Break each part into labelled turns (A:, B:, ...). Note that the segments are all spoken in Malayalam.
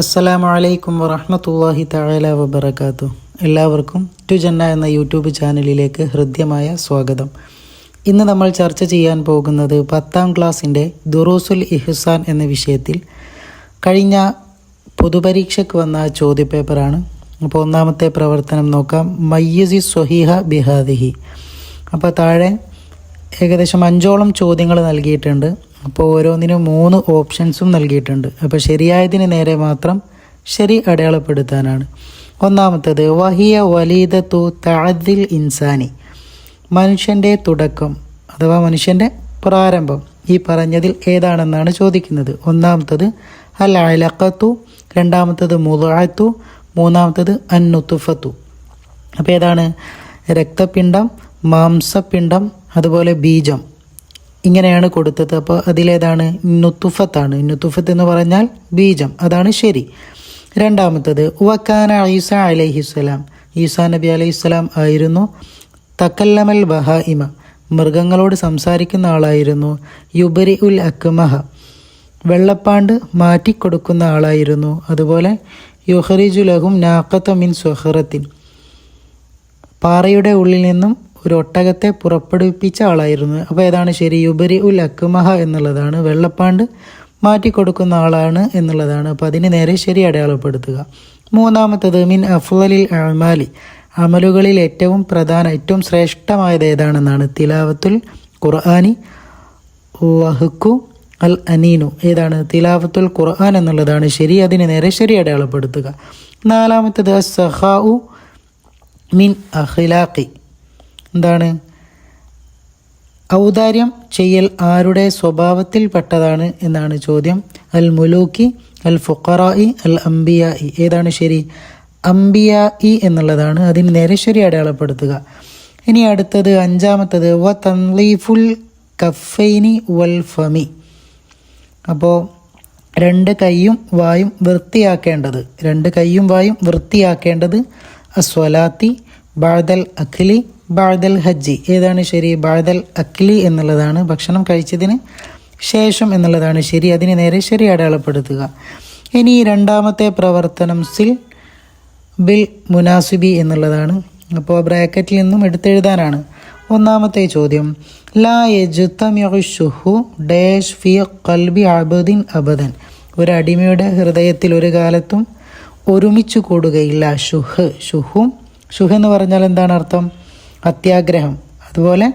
A: അസ്സലാമു അലൈക്കും വറഹമത്തല്ലാഹി തആല വബർക്കാത്തു എല്ലാവർക്കും ടു ജന്ന എന്ന യൂട്യൂബ് ചാനലിലേക്ക് ഹൃദ്യമായ സ്വാഗതം. ഇന്ന് നമ്മൾ ചർച്ച ചെയ്യാൻ പോകുന്നത് പത്താം ക്ലാസ്സിന്റെ ദുറൂസുൽ ഇഹ്സാൻ എന്ന വിഷയത്തിൽ. കഴിഞ്ഞ പൊതുപരീക്ഷയ്ക്ക് വന്ന ചോദ്യപേപ്പറാണ്. അപ്പോൾ ഒന്നാമത്തെ പ്രവർത്തനം നോക്കാം. മയ്യസി സ്വഹീഹ ബിഹാദിഹി. അപ്പോൾ താഴെ ഏകദേശം അഞ്ചോളം ചോദ്യങ്ങൾ നൽകിയിട്ടുണ്ട്. അപ്പോൾ ഓരോന്നിനും മൂന്ന് ഓപ്ഷൻസും നൽകിയിട്ടുണ്ട്. അപ്പോൾ ശരിയായതിന് നേരെ മാത്രം ശരി അടയാളപ്പെടുത്താനാണ്. ഒന്നാമത്തേത് വഹിയ വലീദ തു തഅദിൽ ഇൻസാനി. മനുഷ്യന്റെ തുടക്കം അഥവാ മനുഷ്യന്റെ പ്രാരംഭം ഈ പറഞ്ഞതിൽ ഏതാണെന്നാണ് ചോദിക്കുന്നത്. ഒന്നാമത്തത് അൽ അലക്കത്തു രണ്ടാമത്തത് മുദഅത്തു. മൂന്നാമത്തത് അന്നുത്തുഫത്തു അപ്പോൾ ഏതാണ്? രക്തപിണ്ഡം മാംസപിണ്ഡം അതുപോലെ ബീജം. ഇങ്ങനെയാണ് കൊടുത്തത്. അപ്പോൾ അതിലേതാണ് നുത്തുഫത്താണ്. നുത്തുഫത്ത് എന്ന് പറഞ്ഞാൽ ബീജം. അതാണ് ശരി. രണ്ടാമത്തത് വക്കാന ഈസ അലഹിസ്സലാം ഈസാ നബി അലൈഹിസ്സലാം ആയിരുന്നു തക്കല്ലമൽ ബഹായിമ. മൃഗങ്ങളോട് സംസാരിക്കുന്ന ആളായിരുന്നു. യുബരി ഉൽ അക്മഹ. വെള്ളപ്പാണ്ട് മാറ്റിക്കൊടുക്കുന്ന ആളായിരുന്നു. അതുപോലെ യുഹറിജുലഹും നാക്കത്ത മിൻ സുഹറത്തിൻ പാറയുടെ ഉള്ളിൽ നിന്നും ഒരു ഒട്ടകത്തെ പുറപ്പെടുവിപ്പിച്ച ആളായിരുന്നു. അപ്പോൾ ഏതാണ് ശരി? യുബരി ഉൽ അക്മഹ എന്നുള്ളതാണ്. വെള്ളപ്പാണ്ട് മാറ്റിക്കൊടുക്കുന്ന ആളാണ് എന്നുള്ളതാണ്. അപ്പോൾ അതിന് നേരെ ശരി അടയാളപ്പെടുത്തുക. മൂന്നാമത്തത് മിൻ അഫ്വലിൽ അമാലി അമലുകളിൽ ഏറ്റവും പ്രധാന ഏറ്റവും ശ്രേഷ്ഠമായത് ഏതാണെന്നാണ്? തിലാവത്തുൽ ഖുർആാനി വഹുക്കു അൽ അനീനു. ഏതാണ്? തിലാവത്തുൽ ഖുർആൻ എന്നുള്ളതാണ്. ശരി അതിന് നേരെ ശരി അടയാളപ്പെടുത്തുക. നാലാമത്തത് സഹാഉ മിൻ അഖിലാഖി. എന്താണ്? ഔദാര്യം ചെയ്യൽ ആരുടെ സ്വഭാവത്തിൽപ്പെട്ടതാണ് എന്നാണ് ചോദ്യം. അൽ മുലൂക്കി അൽ ഫുഖറായി അൽ അംബിയായി ഏതാണ് ശരി? അംബിയായി എന്നുള്ളതാണ്. അതിന് നേരെ ശരി അടയാളപ്പെടുത്തുക. ഇനി അടുത്തത് അഞ്ചാമത്തത് വ തൻലീഫുൽ കഫൈനി വൽ ഫമി. അപ്പോൾ രണ്ട് കൈയും വായും വൃത്തിയാക്കേണ്ടത്. രണ്ട് കൈയും വായും വൃത്തിയാക്കേണ്ടത് അസ്വലാത്തി ബാദൽ അഖിലി ബാദൽ ഹജ്ജി. ഏതാണ് ശരി? ബാദൽ അക്ലി എന്നുള്ളതാണ് ഭക്ഷണം കഴിച്ചതിന് ശേഷം എന്നുള്ളതാണ് ശരി. അതിന് നേരെ ശരി അടയാളപ്പെടുത്തുക. ഇനി രണ്ടാമത്തെ പ്രവർത്തനം സിൽ ബിൽ മുനാസിബി എന്നുള്ളതാണ്. അപ്പോൾ ബ്രാക്കറ്റിൽ നിന്നും എടുത്തെഴുതാനാണ്. ഒന്നാമത്തെ ചോദ്യം. ലാ യജുത്തമ്യുഹു ഡേഷ് ഫിയ കൽബി അബദിൻ അബദൻ. ഒരു അടിമയുടെ ഹൃദയത്തിൽ ഒരു കാലത്തും ഒരുമിച്ച് കൂടുകയില്ല. ഷുഹ് ഷുഹും ഷുഹ് എന്ന് പറഞ്ഞാൽ എന്താണ് അർത്ഥം? അത്യാഗ്രഹം. അതുപോലെ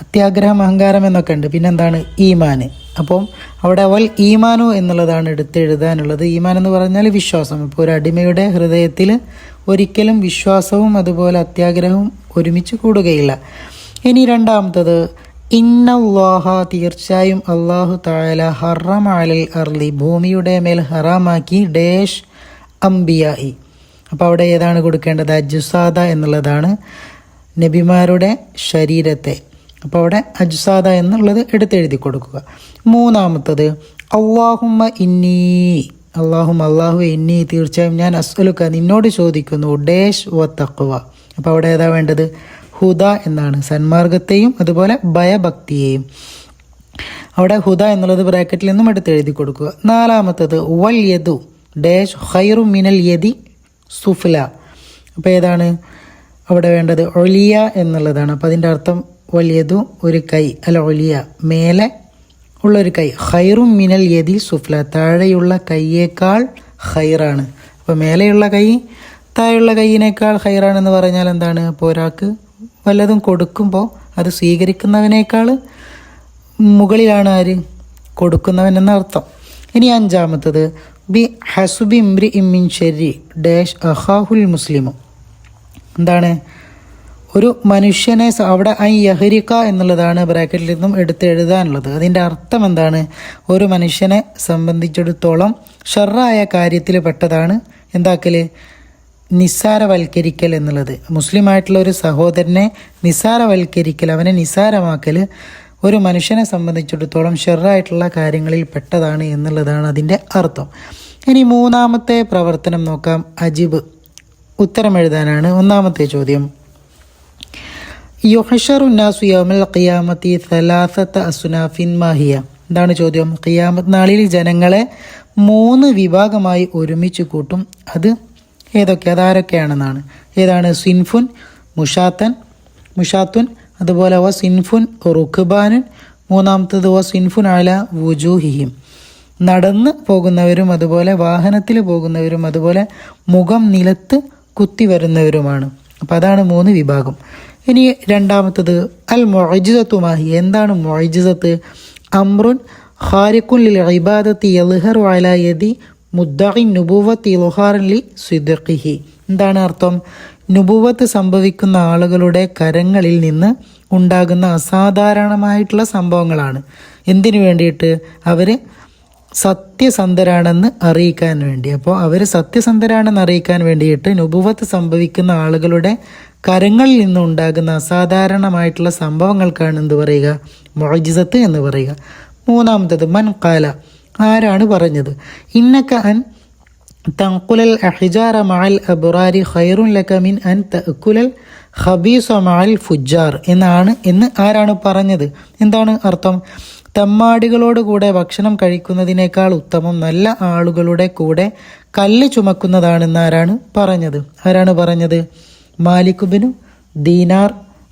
A: അത്യാഗ്രഹം അഹങ്കാരം എന്നൊക്കെ ഉണ്ട്. പിന്നെന്താണ്? ഈമാന്. അപ്പം അവിടെ വൽ ഈമാനു എന്നുള്ളതാണ് എടുത്ത് എഴുതാനുള്ളത്. ഈമാൻ എന്ന് പറഞ്ഞാൽ വിശ്വാസം. ഇപ്പോൾ ഒരു അടിമയുടെ ഹൃദയത്തിൽ ഒരിക്കലും വിശ്വാസവും അതുപോലെ അത്യാഗ്രഹവും ഒരുമിച്ച് കൂടുകയില്ല. ഇനി രണ്ടാമത്തത് ഇന്നല്ലാഹ തീർച്ചയായും അള്ളാഹു താല ഹറമാലിൽ അർലി ഭൂമിയുടെ മേൽ ഹറാമാക്കി ഡേഷ് അംബിയായി. അപ്പോൾ അവിടെ ഏതാണ് കൊടുക്കേണ്ടത്? അജുസാദ എന്നുള്ളതാണ് നബിമാരുടെ ശരീരത്തെ. അപ്പോൾ അവിടെ അജുസാദ എന്നുള്ളത് എടുത്തെഴുതി കൊടുക്കുക. മൂന്നാമത്തത് അള്ളാഹുമ്മ ഇന്നീ. അള്ളാഹും അള്ളാഹു ഇന്നീ. തീർച്ചയായും ഞാൻ അസ്വലുക്ക നിന്നോട് ചോദിക്കുന്നു. ഡേഷ് വ തക്കുവ അപ്പോൾ അവിടെ ഏതാ വേണ്ടത്? ഹുദ എന്നാണ്. സന്മാർഗത്തെയും അതുപോലെ ഭയഭക്തിയെയും. അവിടെ ഹുദ എന്നുള്ളത് ബ്രാക്കറ്റിൽ നിന്നും എടുത്തെഴുതി കൊടുക്കുക. നാലാമത്തത് വൽ യദു. ഡേഷ് ഹൈറു മിനൽ യദി. സുഫ്ല. അപ്പോൾ ഏതാണ്? അവിടെ വേണ്ടത് ഒലിയ എന്നുള്ളതാണ്. അപ്പോൾ അതിന്റെ അർത്ഥം വലിയതു ഒരു കൈ അല്ല ഒലിയ. മേലെ ഉള്ളൊരു കൈ. ഹൈറും മിനൽ യതി സുഫ്ല. താഴെയുള്ള കൈയേക്കാൾ ഹൈറാണ് അപ്പോൾ മേലെയുള്ള കൈ താഴെയുള്ള കൈയിനേക്കാൾ ഹൈറാണെന്ന് പറഞ്ഞാൽ എന്താണ്? അപ്പോൾ ഒരാൾക്ക് വല്ലതും കൊടുക്കുമ്പോൾ അത് സ്വീകരിക്കുന്നവനേക്കാൾ മുകളിലാണ് ആര്? കൊടുക്കുന്നവൻ എന്ന അർത്ഥം. ഇനി അഞ്ചാമത്തത്. ബി ഹസുബി ഇംരി ഇമ്മിൻ ഷെരി ഡാഷ് അഹാഹുൽ മുസ്ലിമു. എന്താണ്? ഒരു മനുഷ്യനെ അവിടെ ഐ യഹരിക്ക എന്നുള്ളതാണ് ബ്രാക്കറ്റിൽ നിന്നും എടുത്ത് എഴുതാനുള്ളത്. അതിന്റെ അർത്ഥം എന്താണ്? ഒരു മനുഷ്യനെ സംബന്ധിച്ചിടത്തോളം ഷർറായ കാര്യത്തിൽ പെട്ടതാണ്. എന്താക്കൽ നിസ്സാരവൽക്കരിക്കൽ എന്നുള്ളത്. മുസ്ലിം ആയിട്ടുള്ള ഒരു സഹോദരനെ നിസ്സാരവൽക്കരിക്കൽ അവനെ നിസ്സാരമാക്കൽ ഒരു മനുഷ്യനെ സംബന്ധിച്ചിടത്തോളം ഷെറായിട്ടുള്ള കാര്യങ്ങളിൽ പെട്ടതാണ് എന്നുള്ളതാണ് അതിന്റെ അർത്ഥം. ഇനി മൂന്നാമത്തെ പ്രവർത്തനം നോക്കാം. അജിബ്. ഉത്തരമെഴുതാനാണ് ഒന്നാമത്തെ ചോദ്യം. യുഹഷറു നാസു യൗമൽ ഖിയാമത്തി സലാസത്ത് അസുനാഫിൻ മാഹിയ. എന്താണ് ചോദ്യം. ഖിയാമത്ത് നാളിൽ ജനങ്ങളെ മൂന്ന് വിഭാഗമായി ഒരുമിച്ച് കൂട്ടും. അത് ഏതൊക്കെ? അതാരൊക്കെയാണെന്നാണ്. ഏതാണ്? സിൻഫുൻ മുഷാത്തൻ മുഷാത്തുൻ അതുപോലെ വ സിൻഫുൻ റുഖ്ബാനുൻ മൂന്നാമത്തത് വ സിൻഫുൻ അല വുജൂഹിഹിം. നടന്ന് പോകുന്നവരും അതുപോലെ വാഹനത്തിൽ പോകുന്നവരും അതുപോലെ മുഖം നിലത്ത് കുത്തി വരുന്നവരുമാണ്. അപ്പം അതാണ് മൂന്ന് വിഭാഗം. ഇനി രണ്ടാമത്തത് അൽ മൊയ്ജിസത്തുമാഹി എന്താണ് മൊയ്ജിസത്ത് അമ്രുൻ ഖാരിഖുൻ ലിൽ ഇബാദത്തി യൽഹറു വാലായതി മുദ്ദഇൻ നുബുവത്തി ഇൽഹാറൻ ലി സിദ്ഖിഹി. എന്താണ് അർത്ഥം? നുബുവത്ത് സംഭവിക്കുന്ന ആളുകളുടെ കരങ്ങളിൽ നിന്ന് ഉണ്ടാകുന്ന അസാധാരണമായിട്ടുള്ള സംഭവങ്ങളാണ്. എന്തിനു വേണ്ടിയിട്ട്? അവർ സത്യസന്ധരാണെന്ന് അറിയിക്കാൻ വേണ്ടി. അപ്പോൾ അവർ സത്യസന്ധരാണെന്ന് അറിയിക്കാൻ വേണ്ടിയിട്ട് നുപുവത്ത് സംഭവിക്കുന്ന ആളുകളുടെ കരങ്ങളിൽ നിന്നുണ്ടാകുന്ന അസാധാരണമായിട്ടുള്ള സംഭവങ്ങൾക്കാണ് എന്ത് പറയുക? മൊഴിജിസത്ത് എന്ന് പറയുക. മൂന്നാമത്തത് മൻ കാല ആരാണ് പറഞ്ഞത്? ഇന്നക്ക അൻ തങ്കുലൽ അഹിജാറ മഅൽ അബുറാരി ഖൈറുൻ ലക മിൻ അൻ തഅക്കുലൽ ഖബീസ മഅൽ ഫുജാർ എന്നാണ് എന്ന് ആരാണ് പറഞ്ഞത്? എന്താണ് അർത്ഥം? തമ്മാടികളോട് കൂടെ ഭക്ഷണം കഴിക്കുന്നതിനേക്കാൾ ഉത്തമം നല്ല ആളുകളുടെ കൂടെ കല്ല് ചുമക്കുന്നതാണെന്ന് ആരാണ് പറഞ്ഞത്? ആരാണ് പറഞ്ഞത്? മാലിക്കുബിനു ദീനാർ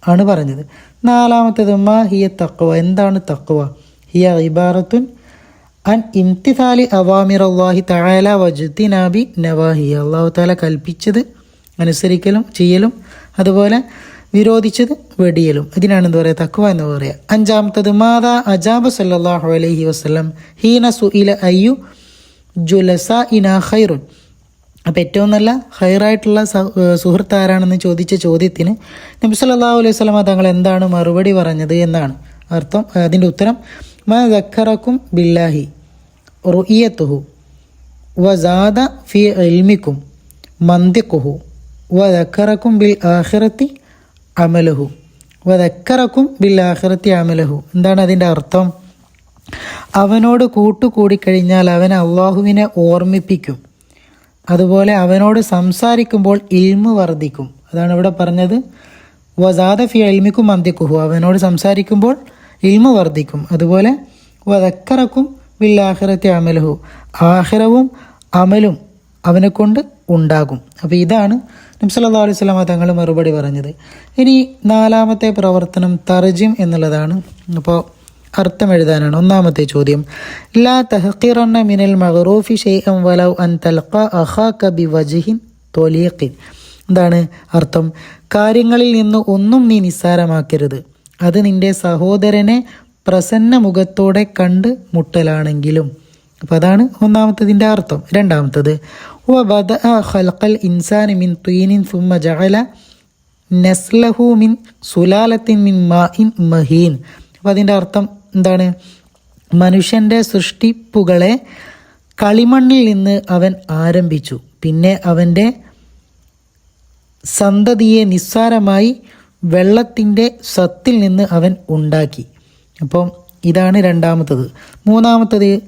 A: ആണ് പറഞ്ഞത്. നാലാമത്തേത് മാ ഹിയ തക്വ എന്താണ് തക്വ ഹിയ ഇബാറത്തുൻ അൻ അവാമിർ അള്ളാഹി തആല വജ്തിനാബി നവാഹി. അള്ളാഹു താല കൽപ്പിച്ചത് അനുസരിക്കലും ചെയ്യലും അതുപോലെ വിരോധിച്ചത് വെടിയലും. ഇതിനാണ് എന്താ പറയുക തക്വ എന്ന് പറയുക അഞ്ചാമത്തത് മാതാ അജാബ് സല്ലാഹു അലൈഹി വസ്ലം ഹീന സുഇല അയ്യു ജുലസ ഇന ഖൈറുൻ. അപ്പം ഏറ്റവും നല്ല ഹൈറായിട്ടുള്ള സുഹൃത്ത് ആരാണെന്ന് ചോദിച്ച ചോദ്യത്തിന് നബി സല്ലല്ലാഹു അലൈഹി വസല്ലമ തങ്ങൾ എന്താണ് മറുപടി പറഞ്ഞത് എന്നാണ്. അർത്ഥം അതിന്റെ ഉത്തരം മ ദക്കറക്കും ബില്ലാഹി റുഇയത്തുഹു വസാദ ഫി ഇൽമിക്കും മന്ദിക്കുഹു വദക്കറക്കും ബിൽ ആഹിറത്തി അമലഹു വദക്കറക്കും ബിൽ ആഹിറത്തി അമലഹു. എന്താണ് അതിന്റെ അർത്ഥം? അവനോട് കൂട്ടുകൂടിക്കഴിഞ്ഞാൽ അവൻ അള്ളാഹുവിനെ ഓർമ്മിപ്പിക്കും. അതുപോലെ അവനോട് സംസാരിക്കുമ്പോൾ ഇൽമ് വർദ്ധിക്കും. അതാണ് ഇവിടെ പറഞ്ഞത്. വസാദ ഫി ഇൽമിക്കും മന്ദിക്കുഹു അവനോട് സംസാരിക്കുമ്പോൾ ഇൽമ വർദ്ധിക്കും. അതുപോലെ വതക്കറക്കും വില്ലാഹിറത്തെ അമലഹു. ആഹിറവും അമലും അവനെ കൊണ്ട് ഉണ്ടാകും. അപ്പോൾ ഇതാണ് നബ്സല്ലാ അലൈഹി സ്വലാമ തങ്ങൾ മറുപടി പറഞ്ഞത്. ഇനി നാലാമത്തെ പ്രവർത്തനം തർജിം എന്നുള്ളതാണ്. അപ്പോൾ അർത്ഥം എഴുതാനാണ് ഒന്നാമത്തെ ചോദ്യം. ലാ തഹക്കിറന്ന മിനൽ മഹറൂഫി ഷെയ്അം വലൗ അൻ തൽഖ അഹാ ബി വജിഹിൻ തൊലിയക്കിൻ എന്താണ് അർത്ഥം? കാര്യങ്ങളിൽ നിന്ന് ഒന്നും നീ നിസ്സാരമാക്കരുത്. അത് നിന്റെ സഹോദരനെ പ്രസന്ന മുഖത്തോടെ കണ്ട് മുട്ടലാണെങ്കിലും. അപ്പോൾ അതാണ് ഒന്നാമത്തതിന്റെ അർത്ഥം. രണ്ടാമത്തത് വ ബദ ഖൽഖൽ ഇൻസാൻ മിൻ തുയിനിൻ സുമ ജഅല നസ്ലഹു മിൻ സുലാലത്തിൻ മിൻ മാഇൻ മഹീൻ. അപ്പോൾ അതിന്റെ അർത്ഥം എന്താണ്? മനുഷ്യന്റെ സൃഷ്ടിപ്പുകളെ കളിമണ്ണിൽ നിന്ന് അവൻ ആരംഭിച്ചു. പിന്നെ അവന്റെ സന്തതിയെ നിസ്സാരമായി വെള്ളത്തിന്റെ സത്തിൽ നിന്ന് അവൻ ഉണ്ടാക്കി. അപ്പം ഇതാണ് രണ്ടാമത്തത്. മൂന്നാമത്തത്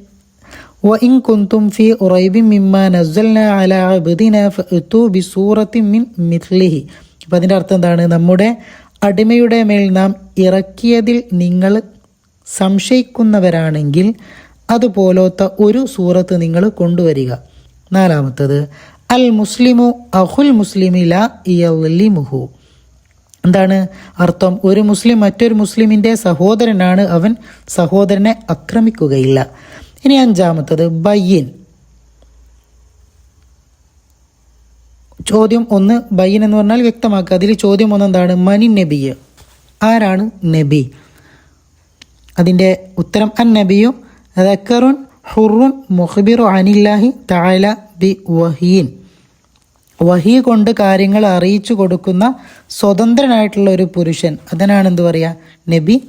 A: ഇൻ കുന്തും ഫി ഉറൈബി മിത്ലിഹി. അപ്പം അതിന്റെ അർത്ഥം എന്താണ്? നമ്മുടെ അടിമയുടെ മേൽ നാം ഇറക്കിയതിൽ നിങ്ങൾ സംശയിക്കുന്നവരാണെങ്കിൽ അതുപോലത്തെ ഒരു സൂറത്ത് നിങ്ങൾ കൊണ്ടുവരിക. നാലാമത്തത് അൽ മുസ്ലിമു അഹുൽ മുസ്ലിമില ഇയലിമുഹു. എന്താണ് അർത്ഥം? ഒരു മുസ്ലിം മറ്റൊരു മുസ്ലിമിന്റെ സഹോദരനാണ് അവൻ സഹോദരനെ ആക്രമിക്കുകയില്ല. ഇനി അഞ്ചാമത്തത് ബയ്യൻ. ചോദ്യം ഒന്ന് ബയ്യൻ എന്ന് പറഞ്ഞാൽ വ്യക്തമാക്കുക. അതിൽ ചോദ്യം ഒന്ന് എന്താണ്? മനി നബിയ്. ആരാണ് നബി? അതിന്റെ ഉത്തരം അൻ നബിയു ദക്കറുൻ ഹുറുൻ മുഹബിറു അനില്ലാഹി താല ബി വഹീൻ. വഹി കൊണ്ട് കാര്യങ്ങൾ അറിയിച്ചു കൊടുക്കുന്ന സ്വതന്ത്രനായിട്ടുള്ള ഒരു പുരുഷൻ. അതിനാണ് എന്ത് പറയുക നബി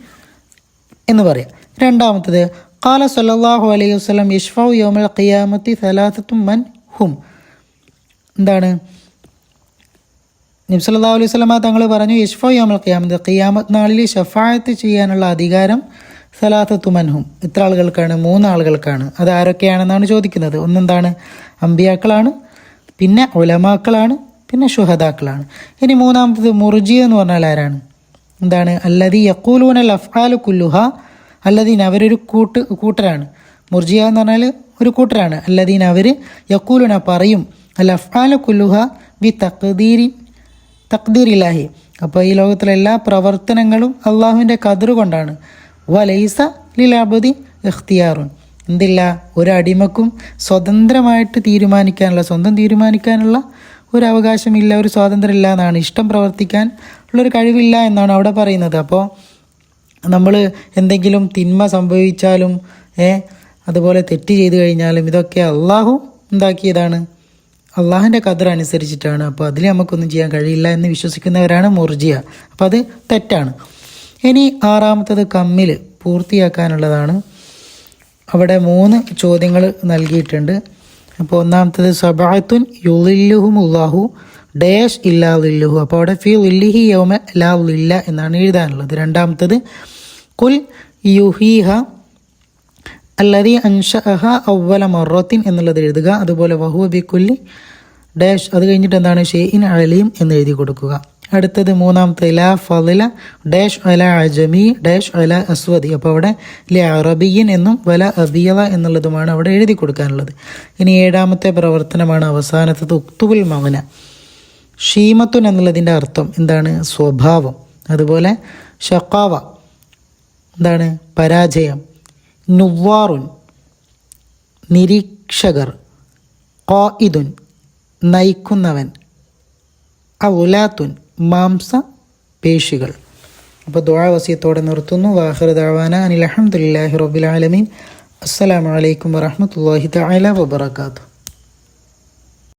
A: എന്ന് പറയാം. രണ്ടാമത്തത് കാല സല്ലല്ലാഹു അലൈഹി വസല്ലം യഷ്ഫൗ യോമൽ ഖിയാമത്തി സലാസത്തും മൻ ഹും. എന്താണ്? നബി സല്ലല്ലാഹു അലൈഹി വസല്ലമ തങ്ങൾ പറഞ്ഞു ഇഷ്ഫോ യോമൽ ഖിയാമത്ത് ഖിയാമത്ത് നാളിൽ ഷഫായത്ത് ചെയ്യാനുള്ള അധികാരം സലാത്തത്തു മൻഹും ഇത്ര ആളുകൾക്കാണ് മൂന്ന് ആളുകൾക്കാണ്. അത് ആരൊക്കെയാണെന്നാണ് ചോദിക്കുന്നത്. ഒന്നെന്താണ്? അമ്പിയാക്കളാണ് പിന്നെ ഉലമാക്കളാണ് പിന്നെ ഷുഹദാക്കളാണ് ഇനി മൂന്നാമത്തത് മുർജി എന്ന് പറഞ്ഞാൽ ആരാണ്? എന്താണ്? അല്ലതി യക്കൂലൂനൽ അഫ്ഹാൽ കുല്ലുഹ അല്ലദീൻ അവരൊരു കൂട്ട് കൂട്ടരാണ്. മുർജിയ എന്ന് പറഞ്ഞാൽ ഒരു കൂട്ടരാണ്. അല്ലദീൻ അവർ യക്കൂലുന പറയും അൽ അഫ്ഹാൽ കുല്ലുഹ വി തക്ദീരി തക്ദീറിലാഹി അപ്പോൾ ഈ ലോകത്തിലെ എല്ലാ പ്രവർത്തനങ്ങളും അള്ളാഹുവിന്റെ കതിർ കൊണ്ടാണ്. വലൈസ ലിലാബുദി ഇഖ്തിയാറുൻ. എന്തില്ല? ഒരു അടിമക്കും സ്വതന്ത്രമായിട്ട് തീരുമാനിക്കാനുള്ള സ്വന്തം തീരുമാനിക്കാനുള്ള ഒരു അവകാശമില്ല ഒരു സ്വാതന്ത്ര്യമില്ല എന്നാണ്. ഇഷ്ടം പ്രവർത്തിക്കാൻ ഉള്ളൊരു കഴിവില്ല എന്നാണ് അവിടെ പറയുന്നത്. അപ്പോൾ നമ്മൾ എന്തെങ്കിലും തിന്മ സംഭവിച്ചാലും ഏ അതുപോലെ തെറ്റ് ചെയ്തു കഴിഞ്ഞാലും ഇതൊക്കെ അള്ളാഹു ഉണ്ടാക്കിയതാണ് അള്ളാഹിന്റെ കദർ അനുസരിച്ചിട്ടാണ്. അപ്പോൾ അതിൽ നമുക്കൊന്നും ചെയ്യാൻ കഴിയില്ല എന്ന് വിശ്വസിക്കുന്നവരാണ് മുർജിയ. അപ്പോൾ അത് തെറ്റാണ്. ഇനി ആറാമത്തത് കമ്മിൽ പൂർത്തിയാക്കാനുള്ളതാണ്. അവിടെ മൂന്ന് ചോദ്യങ്ങൾ നൽകിയിട്ടുണ്ട്. അപ്പോൾ ഒന്നാമത്തത് സബാത്തുൻ യുലില്ലുഹുമുല്ലാഹു ഡേഷ് ഇല്ലാ ലില്ലുഹു അപ്പോൾ അവിടെ ഫി ഉല്ലിഹി യൗമ ലാ ഉല്ല എന്നാണ് എഴുതാനുള്ളത്. രണ്ടാമത്തത് കുൽ യുഹീഹ അല്ലതി അൻഷഅഹ അവല മൊറോത്തിൻ എന്നുള്ളത് എഴുതുക. അതുപോലെ വഹുവ ബി കുല്ലി ഡാഷ് അത് കഴിഞ്ഞിട്ട് എന്താണ്? ഷെയ്ൻ അലീം എന്ന് എഴുതി കൊടുക്കുക. അടുത്തത് മൂന്നാമത്തെ ലാ ഫല ഡാഷ് അല അജമി ഡാഷ് അല അസ്വദി. അപ്പോൾ അവിടെ ലെ അറബിയൻ എന്നും വല അബിയല എന്നുള്ളതുമാണ് അവിടെ എഴുതി കൊടുക്കാനുള്ളത്. ഇനി ഏഴാമത്തെ പ്രവർത്തനമാണ് അവസാനത്തത് ഉക്തുബുൽ മവന ഷീമത്തുൻ എന്നുള്ളതിന്റെ അർത്ഥം എന്താണ്? സ്വഭാവം. അതുപോലെ ഷക്കാവ എന്താണ്? പരാജയം. നുവാറുൻ നിരീക്ഷകർ. ഖായിദുൻ നയിക്കുന്നവൻ. ഔലാത്തുൻ മാംസ പേശികൾ. അപ്പോൾ ദുആ വസിയത്തോടെ നിർത്തുന്നു. വാഹിർ ദാവാന അനിൽ അൽഹംദുലില്ലാഹി റബ്ബിൽ ആലമീൻ. അസ്സലാമു അലൈക്കും വറഹ്മത്തുള്ളാഹി തആല വബറകാതുഹു.